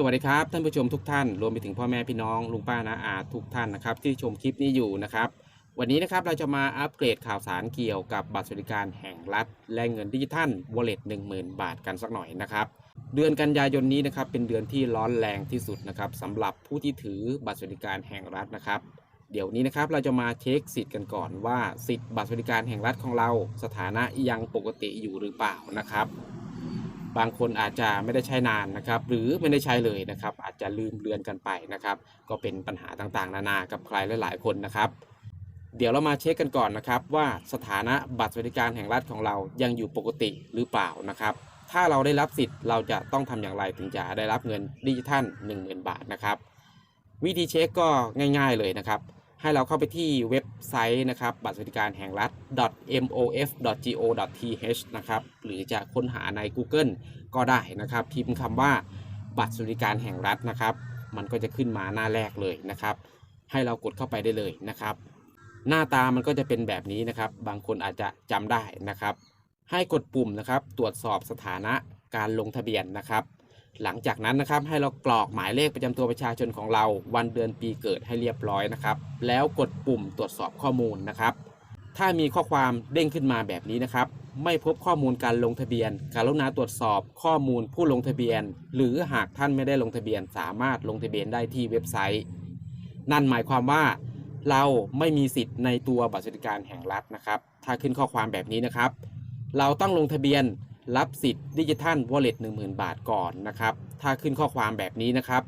สวัสดีครับท่านผู้ชมทุกท่านรวมไปถึงพ่อแม่พี่น้องลุงป้านาอาทุกท่านนะครับที่ชมคลิปนี้อยู่นะครับวันนี้นะครับเราจะมาอัปเกรดข่าวสารเกี่ยวกับบัตรสวัสดิการแห่งรัฐ และเงินดิจิทัล Wallet 10,000บาทกันสักหน่อยนะครับเดือนกันยายนนี้นะครับเป็นเดือนที่ร้อนแรงที่สุดนะครับสำหรับผู้ที่ถือบัตรสวัสดิการแห่งรัฐนะครับเดี๋ยวนี้นะครับเราจะมาเช็คสิทธิ์กันก่อนว่าสิทธิ์บัตรสวัสดิการแห่งรัฐของเรา สถานะยังปกติอยู่หรือเปล่านะครับ บางคนอาจจะไม่ได้ใช้นานนะครับ หรือไม่ได้ใช้เลยนะครับ อาจจะลืมเลือนกันไปนะครับ ก็เป็นปัญหาต่างๆ นานากับใครหลายๆคนนะครับเดี๋ยวเรามาเช็คกันก่อนนะครับ ว่าสถานะบัตรสวัสดิการแห่งรัฐของเรายังอยู่ปกติหรือเปล่านะครับ ถ้าเราได้รับสิทธิ์เราจะต้องทำอย่างไรถึงจะได้รับเงินดิจิทัล 10,000 บาทนะครับ วิธีเช็คก็ง่าย ๆเลยนะครับ ให้เราเข้าไปที่เว็บไซต์นะครับบัตรสวัสดิการแห่งรัฐ mof.go.th นะครับหรือจะค้นหาใน Google ก็ได้นะครับพิมพ์คำว่าบัตรสวัสดิการแห่งรัฐนะครับ มันก็จะขึ้นมาหน้าแรกเลยนะครับ ให้เรากดเข้าไปได้เลยนะครับ หน้าตามันก็จะเป็นแบบนี้นะครับ บางคนอาจจะจำได้นะครับ ให้กดปุ่มนะครับ ตรวจสอบสถานะการลงทะเบียนนะครับ หลังจากนั้นนะครับให้เรากรอกหมายเลขประจำตัวประชาชนของเรา วันเดือนปีเกิดให้เรียบร้อยนะครับ แล้วกดปุ่มตรวจสอบข้อมูลนะครับ ถ้ามีข้อความเด้งขึ้นมาแบบนี้นะครับ ไม่พบข้อมูลการลงทะเบียน การลงนาตรวจสอบข้อมูลผู้ลงทะเบียน หรือหากท่านไม่ได้ลงทะเบียน สามารถลงทะเบียนได้ที่เว็บไซต์ นั่นหมายความว่า เราไม่มีสิทธิ์ในตัวบัตรสวัสดิการแห่งรัฐนะครับ ถ้าขึ้นข้อความแบบนี้นะครับ เราต้องลงทะเบียน รับสิทธิ์ดิจิทัล Wallet 10,000บาทก่อนนะครับ ถ้าขึ้นข้อความแบบนี้นะครับ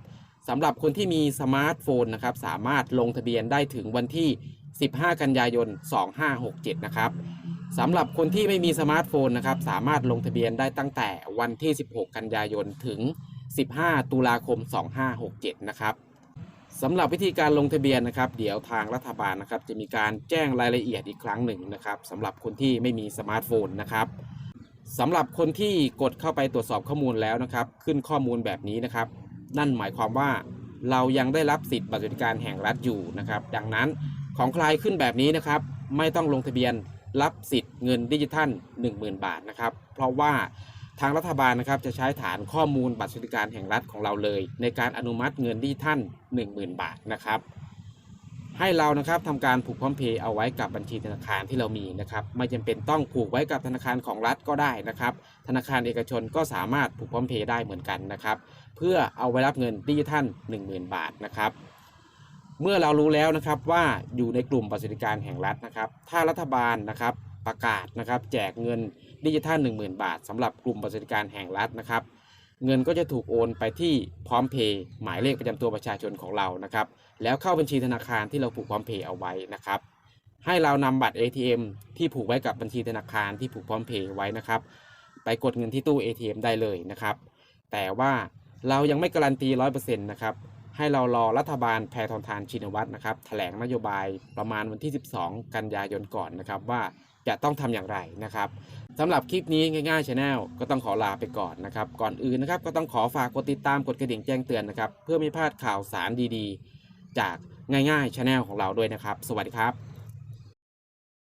สำหรับคนที่มีสมาร์ทโฟนนะครับ สามารถลงทะเบียนได้ถึงวันที่ 15 กันยายน 2567 นะครับสำหรับคนที่ไม่มีสมาร์ทโฟนนะครับ สามารถลงทะเบียนได้ตั้งแต่วันที่ 16 กันยายนถึง 15 ตุลาคม 2567 นะครับสำหรับวิธีการลงทะเบียนนะครับ เดี๋ยวทางรัฐบาลนะครับ จะมีการแจ้งรายละเอียดอีกครั้งหนึ่งนะครับสำหรับคนที่ไม่มีสมาร์ทโฟนนะครับ สำหรับคนที่กดเข้าไปตรวจสอบข้อมูลแล้วนะครับ ขึ้นข้อมูลแบบนี้นะครับ นั่นหมายความว่าเรายังได้รับสิทธิ์บัตรสวัสดิการแห่งรัฐอยู่นะครับ ดังนั้นของใครขึ้นแบบนี้นะครับ ไม่ต้องลงทะเบียนรับสิทธิ์เงินดิจิทัล 10,000 บาทนะครับ เพราะว่าทางรัฐบาลนะครับจะใช้ฐานข้อมูลบัตรสวัสดิการแห่งรัฐของเราเลย ในการอนุมัติเงินดิจิทัล 10,000 บาทนะครับ ให้เรานะครับทำการผูกพร้อมเพย์เอาไว้กับบัญชีธนาคารที่เรามีนะครับ ไม่จำเป็นต้องผูกไว้กับธนาคารของรัฐก็ได้นะครับ ธนาคารเอกชนก็สามารถผูกพร้อมเพย์ได้เหมือนกันนะครับ เพื่อเอาไว้รับเงินดิจิทัล10,000 บาทนะครับเมื่อเรารู้แล้วนะครับว่าอยู่ในกลุ่มบัตรสวัสดิการแห่งรัฐนะครับ ถ้ารัฐบาลนะครับประกาศนะครับ แจกเงินดิจิทัล10,000 บาทสำหรับกลุ่มบัตรสวัสดิการแห่งรัฐนะครับ เงินก็จะถูกโอนไปที่พร้อมเพย์หมายเลขประจำตัวประชาชนของเรานะครับ แล้วเข้าบัญชีธนาคารที่เราผูกพร้อมเพย์เอาไว้นะครับ ให้เรานำบัตร ATM ที่ผูกไว้กับบัญชีธนาคารที่ผูกพร้อมเพย์ไว้นะครับ ไปกดเงินที่ตู้ ATM ได้เลยนะครับ แต่ว่าเรายังไม่การันตี100%นะครับ ให้เรารอรัฐบาลแพทองทานชินวัตรนะครับ แถลงนโยบายประมาณวันที่ 12 กันยายนก่อนนะครับว่า จะต้องทำอย่างไรนะครับสำหรับคลิปนี้ง่ายๆชาแนลก็ต้องขอลาไปก่อนนะครับ ก่อนอื่นนะครับก็ต้องขอฝากกดติดตามกดกระดิ่งแจ้งเตือนนะครับ เพื่อไม่พลาดข่าวสารดีๆ จากง่ายๆชาแนลของเราด้วยนะครับ สวัสดีครับ